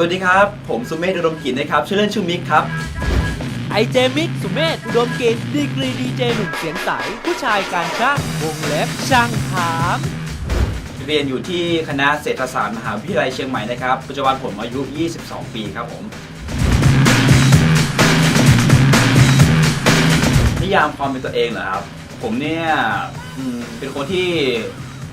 สวัสดีครับ ผมสุเมธอุดมกิจนะครับ ชื่อเล่นชื่อมิกครับ ไอเจมิกสุเมธอุดมกิจดีกรีดีเจหนุ่มเสียงใส ผู้ชายการช่างวงเล็บช่างถาม เรียนอยู่ที่คณะเศรษฐศาสตร์มหาวิทยาลัยเชียงใหม่นะครับ ปัจจุบันผมอายุ 22 ปีครับผม นิยามความเป็นตัวเองเหรอครับ ผมเนี่ยอืมเป็นคนที่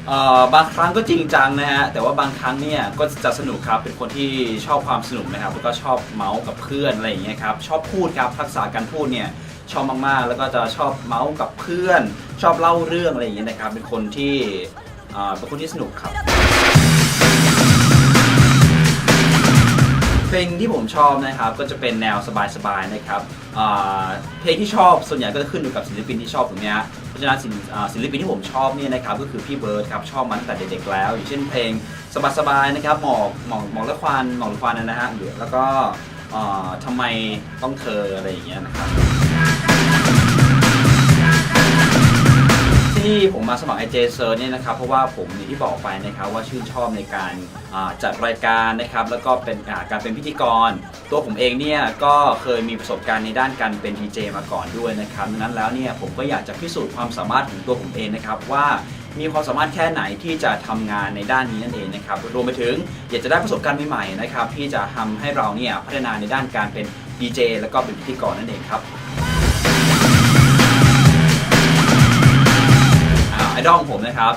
เอ่อบางครั้งก็จริงจังนะฮะแต่ว่าบางครั้งเนี่ยก็จะสนุกครับเป็นคนที่ชอบความสนุกนะครับแล้วก็ชอบเมาส์กับเพื่อนอะไรอย่างเงี้ยครับชอบพูดครับทักษะการพูดเนี่ยชอบมากๆ แล้วก็จะชอบเมาส์กับเพื่อน ชอบเล่าเรื่องอะไรอย่างเงี้ยนะครับเป็นคนที่อ่าเป็นคนที่สนุกครับ เพลงที่ผมชอบนะครับก็จะเป็นแนวสบายๆนะครับ เพลงที่ชอบส่วนใหญ่ก็จะขึ้นอยู่กับศิลปินที่ชอบถูกไหมฮะเพราะฉะนั้นศิลศิลปินที่ผมชอบเนี่ยนะครับก็คือพี่เบิร์ดครับชอบมาตั้งแต่เด็กๆแล้ว อย่างเช่นเพลงสบายๆนะครับหมอกหมอกหมอกละควันหมอกละควันนะฮะแล้วก็อ่าทำไมต้องเธออะไรอย่างเงี้ยนะครับ ที่ผมมาสมัคร IJ s e r เนี่ยนะครับเพราะว่าผมอย่างที่บอกไปนะครับว่าชื่นชอบในการอ่าจัดรายการนะครับแล้วก็เป็นอ่าการเป็นพิธีกร ตัวผมเองเนี่ยก็เคยมีประสบการณ์ในด้านการเป็นดีเจมาก่อนด้วยนะครับดังนั้นแล้วเนี่ยผมก็อยากจะพิสูจน์ความสามารถของตัวผมเองนะครับว่ามีความสามารถแค่ไหนที่จะทำงานในด้านนี้นั่นเองนะครับรวมไปถึงอยากจะได้ประสบการณ์ใหม่ๆนะครับที่จะทำให้เราเนี่ยพัฒนาในด้านการเป็นดีเจแล้วก็เป็นพิธีกรนั่นเองครับ ดอลของผมนะครับ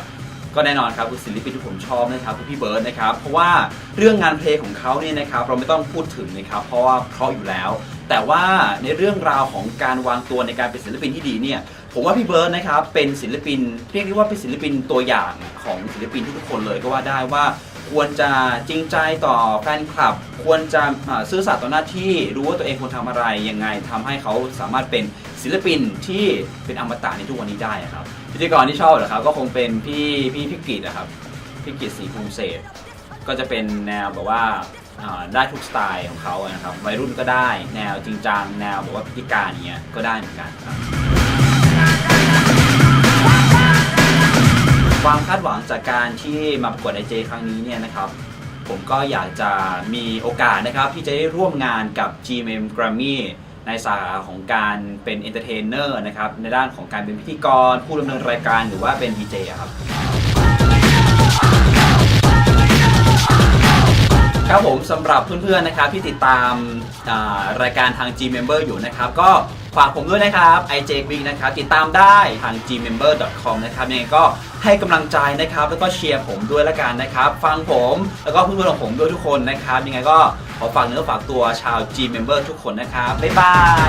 ก็แน่นอนครับคือศิลปินที่ผมชอบนะครับคือพี่เบิร์ดนะครับเพราะว่าเรื่องงานเพลงของเขาเนี่ยนะครับเราไม่ต้องพูดถึงนะครับเพราะว่าเพราะอยู่แล้ว แต่ว่าในเรื่องราวของการวางตัวในการเป็นศิลปินที่ดีเนี่ยผมว่าพี่เบิร์ดนะครับเป็นศิลปินเรียกได้ว่าเป็นศิลปินตัวอย่างของศิลปินทุกคนเลยก็ว่าได้ว่าควรจะจริงใจต่อแฟนคลับ ควรจะซื่อสัตย์ต่อหน้าที่รู้ว่าตัวเองควรทำอะไรยังไงทำให้เขาสามารถเป็น ศิลปินที่เป็นอมตะในทุกวันนี้ได้ครับ พิธีกรที่ชอบเหรอครับก็คงเป็นพี่พี่พิกิตนะครับพิกิตศรีภูมิเศษก็จะเป็นแนวแบบว่าได้ทุกสไตล์ของเขานะครับวัยรุ่นก็ได้ แนวจริงจังแนวแบบว่าพิธีการอย่างเงี้ยก็ได้เหมือนกันครับความคาดหวังจากการที่มาประกวดไอเจครั้งนี้เนี่ยนะครับผมก็อยากจะมีโอกาสนะครับที่จะได้ร่วมงานกับ GMM Grammy ในสาขาของการเป็นเอนเตอร์เทนเนอร์นะครับในด้านของการเป็นพิธีกร ผู้ดำเนินรายการหรือว่าเป็นดีเจครับ ครับผมสำหรับเพื่อนๆนะครับที่ติดตามอ่ารายการทาง G Member อยู่นะครับ ก็ฝากผมด้วยนะครับ i j w i n นะครับติดตามได้ทาง gmember.com นะครับยังไงก็ให้กำลังใจนะครับ แล้วก็เชียร์ผมด้วยละกันนะครับ ฟังผมแล้วก็เพื่อนๆของผมด้วยทุกคนนะครับ ยังไงก็ขอฝากเนื้อฝากตัวชาว G Member ทุกคนนะครับ บ๊ายบาย